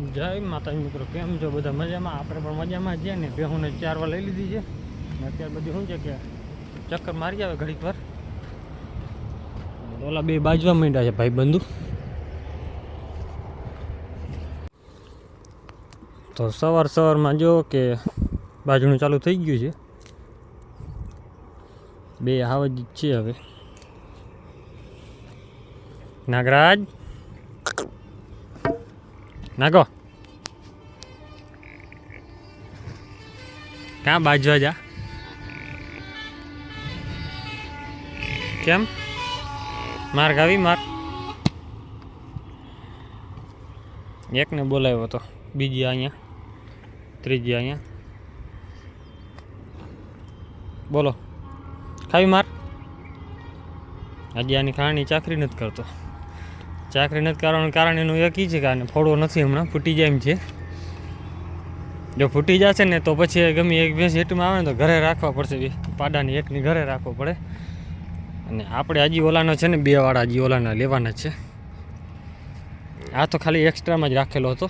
જય માતાજી મિત્રો, કેમ છો? બધા મજામાં? આપણે પણ મજામાં છીએ ને. બેહુને ચારવા લઈ લીધી છે. ને અત્યારે બધી શું છે કે ચક્કર મારી આવે ઘડીક વાર. ઓલા બે બાજવા માંડ્યા છે ભાઈ બંધુ તો સવાર સવારમાં જો કે બાજુનું ચાલુ થઈ ગયું છે. બે હાવજ છે હવે. નાગરાજ? નાગો ક્યાં બાજવા જા? કેમ? માર્ગ આવી માર્ગ એકને બોલાવ્યો હતો બીજી અહીંયા, ત્રીજી અહીંયા. બોલો. ખાવી, માર. આજે આની ખાણી ચાકરી નથી કરતો. ચાકરી નથી કરવાનું કારણ એનું એક છે કે આને ફોડવો નથી હમણાં, ફૂટી જાય એમ છે. જો ફૂટી જશે ને તો પછી ગમે એક ભેંસ હેટમાં આવે ને તો ઘરે રાખવા પડશે પાડાની એકની ઘરે રાખવો પડે. અને આપણે હજી ઓલાનો છે ને, બે વાળા હજી ઓલાના લેવાના છે. આ તો ખાલી એક્સ્ટ્રામાં જ રાખેલો હતો.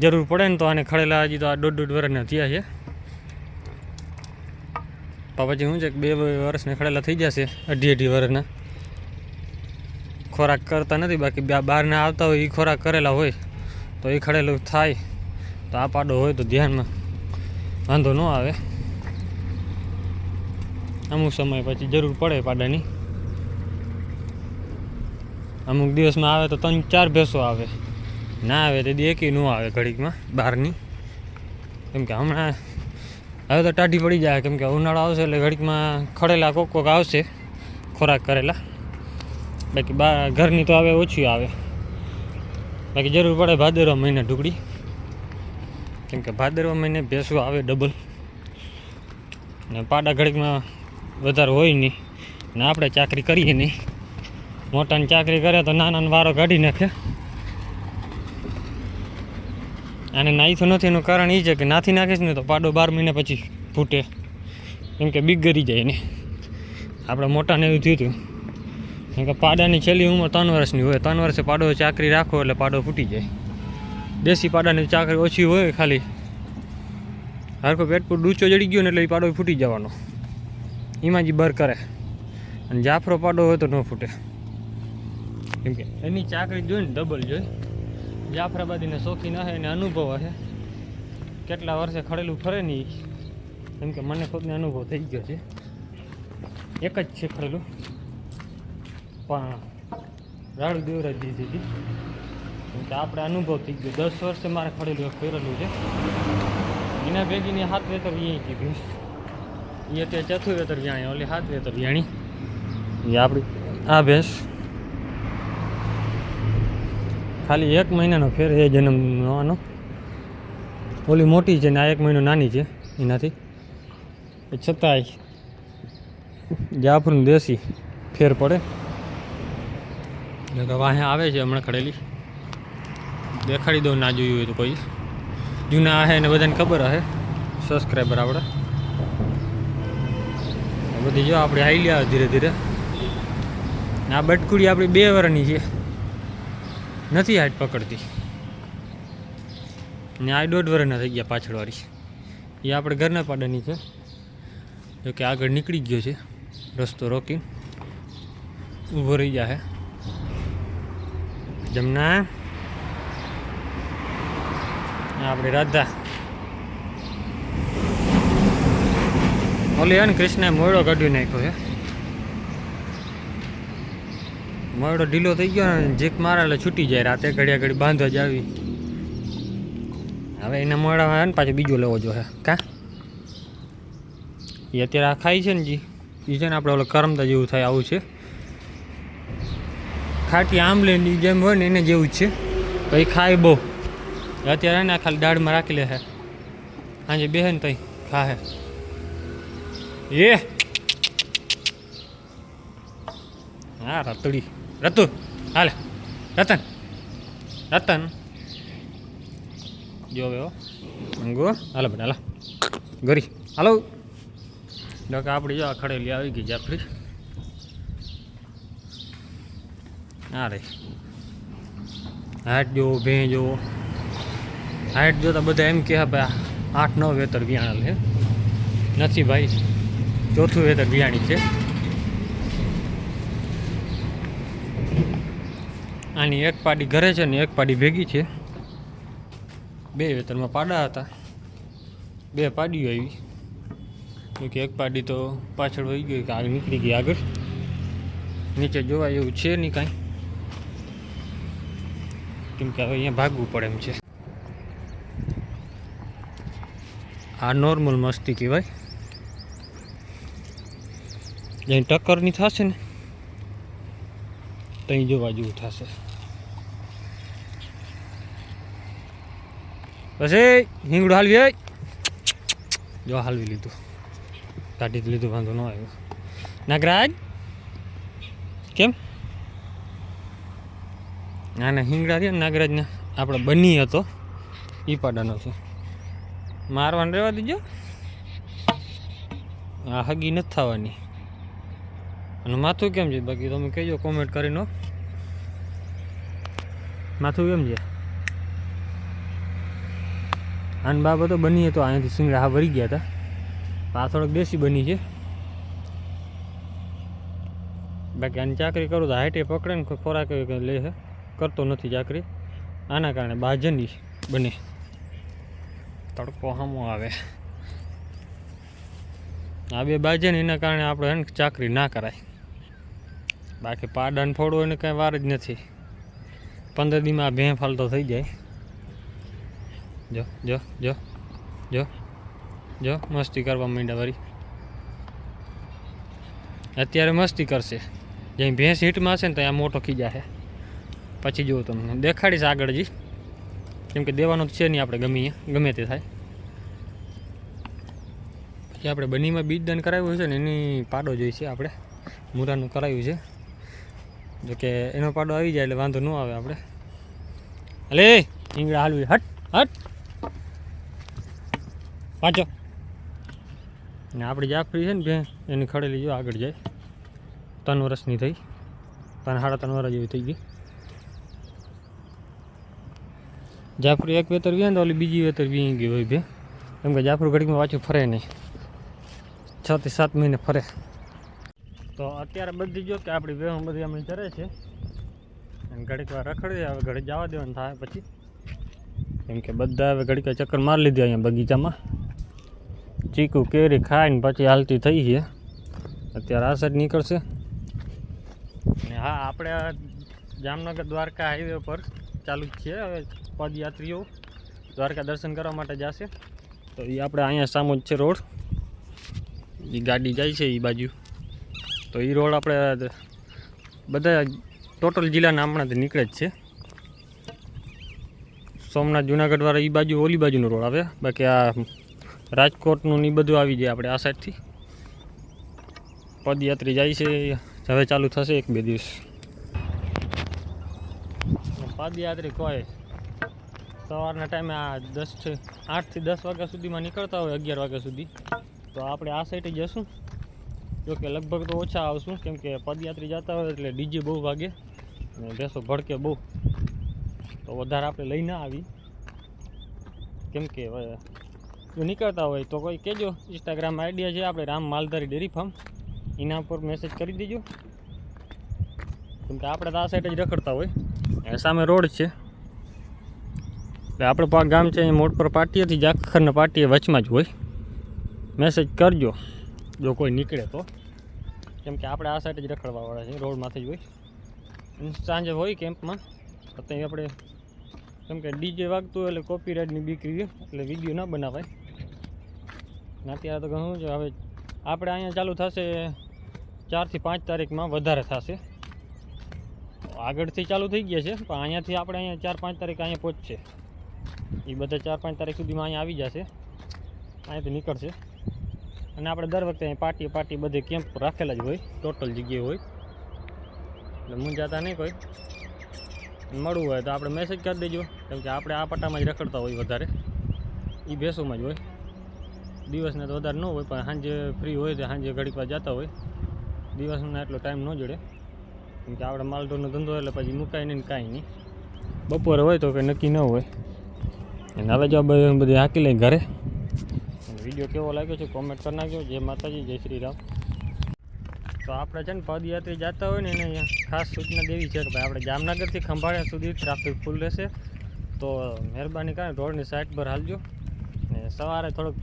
જરૂર પડે ને તો આને ખડેલા હજી તો આ દોઢ દોઢ વર્ષના થયા છે. પછી શું છે બે વર્ષને ખડેલા થઈ જશે, અઢી અઢી વર્ષના ખોરાક કરતા નથી, બાકી બહારના આવતા હોય એ ખોરાક કરેલા હોય, તો એ ખડેલું થાય, તો આ પાડો હોય તો ધ્યાનમાં વાંધો ન આવે. અમુક સમય પછી જરૂર પડે પાડાની. અમુક દિવસમાં આવે તો ત્રણ ચાર ભેંસો આવે. ના આવે તે દી એકેય ન આવે ઘડીકમાં બહારની. કેમ કે હમણાં હવે તો ટાઢી પડી જાય, કેમ કે ઉનાળો આવશે એટલે ઘડીકમાં ખડેલા કોક કોક આવશે, ખોરાક કરેલા. બાકી બા ઘરની તો આવે ઓછી આવે. બાકી જરૂર પડે ભાદરવા મહિને ઢુકડી કેમ કે ભાદરવા મહિને ભેંસો આવે ડબલ ને પાડા ઘડીકમાં વધારે હોય નહીં. ને આપણે ચાકરી કરીએ નહીં. મોટાની ચાકરી કરે તો નાના વારો કાઢી નાખે. અને નાહીતું નથી, એનું કારણ એ છે કે નાથી નાખીશ ને તો પાડો બાર મહિના પછી ફૂટે. કેમ કે બીક જાય ને. આપણે મોટાને એવું થયું હતું. કે પાડાની છેલ્લી ઉંમર ત્રણ વર્ષની હોય. ત્રણ વર્ષે પાડો ચાકરી રાખો એટલે પાડો ફૂટી જાય. દેશી પાડાની ચાકરી ઓછી હોય ખાલી. હરખો પેટ પર ડૂચો જડી ગયો ને એટલે એ પાડો ફૂટી જવાનો. એમાં જ બર કરે. અને જાફરો પાડો હોય તો ન ફૂટે. કેમ કે એની ચાકરી જોઈને ડબલ જોઈ. જાફરાબાદીને શોખીન હે એને અનુભવ હશે કેટલા વર્ષે ખડેલું ફરે નહીં કેમ કે મને ખુદને અનુભવ થઈ ગયો છે. એક જ છે ખડેલું. પણ રાડું દેવરાજ દીધી હતી કે આપણે અનુભવ થઈ ગયો. દસ વર્ષે મારે ખડેલું ફેરેલું છે. એના ભેગીની હાથ વેતર અહીંયા હતી ભેંસ એ અત્યારે ચોથું વેતર વ્યાણી ઓલી હાથ વેતર વ્યાણી એ આપણી આ ભેંસ. ખાલી એક મહિનાનો ફેર એ જન્મનો. આનો ઓલી મોટી છે ને આ એક મહિનો નાની છે એનાથી. છતાંય જાફરનું દેશી ફેર પડે. એટલે કે વાહે આવે છે હમણાં ખડેલી. દેખાડી દો ના જોયું હોય તો કોઈ. જૂના હે ને બધાને ખબર હે. સબસ્ક્રાઈબર આપણે બધી જો આપણે આવી લ્યા ધીરે ધીરે. આ બટકુડી આપણી બે વરની છે. નથી હાઈટ પકડતી. ને આ દોઢ વરના થઈ ગયા પાછળવાળી. એ આપણે ઘરના પાડાની છે. જોકે આગળ નીકળી ગયો છે. રસ્તો રોકી ઊભો રહી જાય જમના. આપણે રાધા. ઓલી હે ને કૃષ્ણએ મોયડો કાઢી નાખ્યો છે મોયડો ઢીલો થઈ ગયો ને જીક મારે એટલે છૂટી જાય રાતે ઘડિયા ઘડી બાંધવા જ આવી. હવે એના મોયડા હોય ને પાછો બીજો લેવો જોઈએ. કા? એ અત્યારે આ ખાય છે ને જી. એ છે ને આપણે ઓલો કરમતા જેવું થાય, આવું છે. ખાટી આમલીની જેમ હોય ને એને જેવું જ છે. તો એ ખાય બહુ. અત્યારે ને ખાલી દાળમાં રાખી લે છે સાંજે બેહે ને તઈ ખાહે એ! હા રતુડી. રતુ હાલે. રતન. રતન. જો હવે અંગો. હાલો બેટા હાલો. ગરી. હાલો. ડોક આપણી જો આ ખડેલી આવી ગઈ જાફરી હા રે હાટ જોવો ભેં જોવો હાટ જોતા બધા એમ કહે ભાઈ આઠ નવ વેતર વિયાણેલ લે. નથી ભાઈ, ચોથું વેતર વિયાણી છે. આની એક પાડી ઘરે છે ને એક પાડી ભેગી છે. બે વેતરમાં પાડા હતા. બે પાડીઓ આવી. કે એક પાડી તો પાછળ વહી ગઈ કે આગળ નીકળી ગઈ આગળ. નીચે જોવા એવું છે નહીં કાંઈ. કેમ હવે અહીંયા ભાગવું પડે એમ છે. આ નોર્મલ મસ્તી કહેવાય. જ્યાં ટક્કરની થશે ને ત્યાં જોવા જેવું થશે. પછી હિંગડું હાલવી હોય. જો હાલવી લીધું. કાઢી લીધું, વાંધો ન આવ્યો. નાગરાજ? કેમ? ના ના હિંગડા છે નાગરાજને આપણે બની હતો. એ પાડાનો છે. મારવાને રહેવા દીજો. આ હગી નથી થવાની. અને માથું કેમ છે? બાકી તમે કહેજો કોમેન્ટ કરીને માથું કેમ છે? આન બાબતો બની હતો. અહીંયાથી સિંગડા હા ભરી ગયા હતા. થોડોક દેશી બની છે. બાકી આની ચાકરી કરું તો હાઈટે પકડે ને ખોરાક લે છે કરતો નથી ચાકરી આના કારણે બાજની બને. તડકો હામો આવે. આ બે બાજે ને એના કારણે આપણે એને ચાકરી ના કરાય. બાકી પાડાને ફોડવો એને કાંઈ વાર જ નથી. પંદર દીમાં ભેં ફાલતો થઈ જાય. જો જો જો જો જો, મસ્તી કરવા માંડ્યા વળી અત્યારે મસ્તી કરશે. જ્યાં ભેંસ હીટમાં હશે ને ત્યાં મોટો ખીજા છે. પછી જો તમને. દેખાડીશ આગળ જી. કેમ કે દેવાનો છે નહીં આપણે ગમે ગમે તે થાય. પછી આપણે બનીમાં બીજદાન કરાવ્યું છે ને, એની પાડો જોઈ છે આપણે. મુરાનું કરાવ્યું છે. જોકે એનો પાડો આવી જાય એટલે વાંધો ન આવે આપણે. અલે ઈંગડા હાલવી. હટ હટ. વાંચો. ને આપણી જાફરી છે ને ભે, એની ખડેલી જો આગળ જાય. ત્રણ વર્ષની થઈ. ત્રણ સાડા ત્રણ વર્ષ જેવી થઈ ગઈ. જાફરી એક વેતર વ્યા તો ઓલી બીજી વેતર વી ગઈ હોય બે. કેમ કે જાફરું ઘડીકમાં પાછું ફરે નહીં. છ થી સાત મહિને ફરે. તો અત્યારે બધી જો કે આપણી વેહું બધી અમે ચરે છે. અને ઘડીક વાર રખડી, હવે ઘડી જવા દેવાનું થાય પછી. કેમ કે બધા હવે ઘડીક ચક્કર મારી લીધી અહીંયા બગીચામાં. ચીકુ કેરી ખાઈને પછી હાલતી થઈ છે. અત્યારે આ સાઈડ નીકળશે. ને હા, આપણે જામનગર દ્વારકા હાઈવે પર ચાલુ જ છે હવે. પદયાત્રીઓ દ્વારકા દર્શન કરવા માટે જશે. તો એ આપણે અહીંયા સામુ જ છે રોડ. એ ગાડી જાય છે એ બાજુ. તો એ રોડ આપણે બધા ટોટલ જિલ્લાના હમણાંથી નીકળે જ છે. સોમનાથ જુનાગઢવાળા એ બાજુ, ઓલી બાજુનો રોડ આવે. બાકી આ રાજકોટનું ને બધું આવી જાય આપણે આ સાઈડથી. પદયાત્રી જાય છે. હવે ચાલુ થશે એક બે દિવસ. પદયાત્રી કોઈ સવારના ટાઈમે આ દસથી આઠથી દસ વાગ્યા સુધીમાં નીકળતા હોય અગિયાર વાગ્યા સુધી. તો આપણે આ સાઈડે જશું. જો કે લગભગ તો ઓછા આવશું, કેમ કે પદયાત્રી જતા હોય એટલે ડીજે બહુ વાગે ને ભેંસો ભડકે બહુ. તો વધારે આપણે લઈ ના આવી. કેમ કે જો નીકળતા હોય તો કોઈ કહેજો ઇન્સ્ટાગ્રામ આઈડિયા છે, આપણે રામ માલધારી ડેરી ફાર્મ એના ઉપર મેસેજ કરી દેજો. કેમ કે આપણે તો આ સાઈડ જ રખડતા હોય. સામે રોડ છે. એટલે આપણે ગામ છે, અહીં મોડ પર પાટીએથી જાખરના પાટીએ વચમાં જ હોય. મેસેજ કરજો, જો કોઈ નીકળે તો. કેમ કે આપણે આ સાઈડ જ રખડવાવાળા છે રોડમાંથી જ હોય. સાંજે હોય કેમ્પમાં તો ત્યાં આપણે કેમ કે ડીજે વાગતું એટલે કોપીરાઇટની બીક રહે, એટલે વીડિયો ના બનાવાય. ને અત્યારે તો ઘણું છે હવે આપણે અહીંયા ચાલુ થશે ચારથી પાંચ તારીખમાં વધારે થશે. આગળથી ચાલુ થઈ ગયા છે, પણ અહીંયાથી આપણે અહીંયા ચાર પાંચ તારીખ અહીંયા પહોંચશે એ બધા ચાર પાંચ તારીખ સુધીમાં અહીંયા આવી જશે. અહીંયાથી નીકળશે. અને આપણે દર વખતે અહીં પાર્ટી પાર્ટી બધે કેમ્પ રાખેલા જ હોય, ટોટલ જગ્યાએ હોય. એટલે મૂંઝાતા નહીં કોઈ. મળવું હોય તો આપણે મેસેજ કરી દેજો, કેમ કે આપણે આ પટ્ટામાં જ રખડતા હોય વધારે. એ ભેંસોમાં જ હોય. દિવસને તો વધારે ન હોય, પણ સાંજે ફ્રી હોય તો સાંજે ઘડીક વાર જતા હોય. દિવસના એટલો ટાઈમ ન જડે. કેમ કે આપણે માલઢોરનો ધંધો એટલે પછી મુકાય નહીં કાંઈ નહીં. બપોરે હોય તો કંઈ નક્કી ન હોય. અને હવે જો બધી હાંકી લઈ ઘરે. વીડિયો કેવો લાગ્યો છે કોમેન્ટ કરી નાખજો. જય માતાજી, જય શ્રી રામ. તો આપણે છે ને પદયાત્રી જતા હોય ને એને ખાસ સૂચના દેવી છે કે ભાઈ આપણે જામનગરથી ખંભાળિયા સુધી ટ્રાફિક ફૂલ રહેશે. તો મહેરબાની કરીને રોડની સાઈડ પર હાલજો. ને સવારે થોડુંક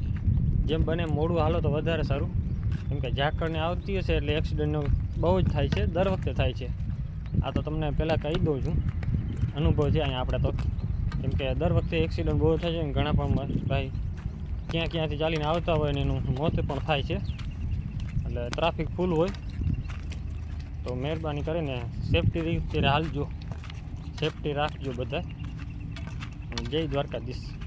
જેમ બને મોડું હાલો તો વધારે સારું. કેમ કે ઝાકળને આવતી હશે એટલે એક્સિડન્ટનો બહુ જ થાય છે, દર વખતે થાય છે. આ તો તમને પહેલાં કહી દઉં છું. અનુભવ છે અહીંયા આપણે તો. કેમ કે દર વખતે એક્સિડન્ટ બહુ થાય છે અને ઘણા પણ ભાઈ ક્યાં ક્યાંથી ચાલીને આવતા હોય ને એનું મોત પણ થાય છે. એટલે ટ્રાફિક ફૂલ હોય. તો મહેરબાની કરીને સેફટી રીતે હાલજો. સેફટી રાખજો બધા જય દ્વારકાધીશ.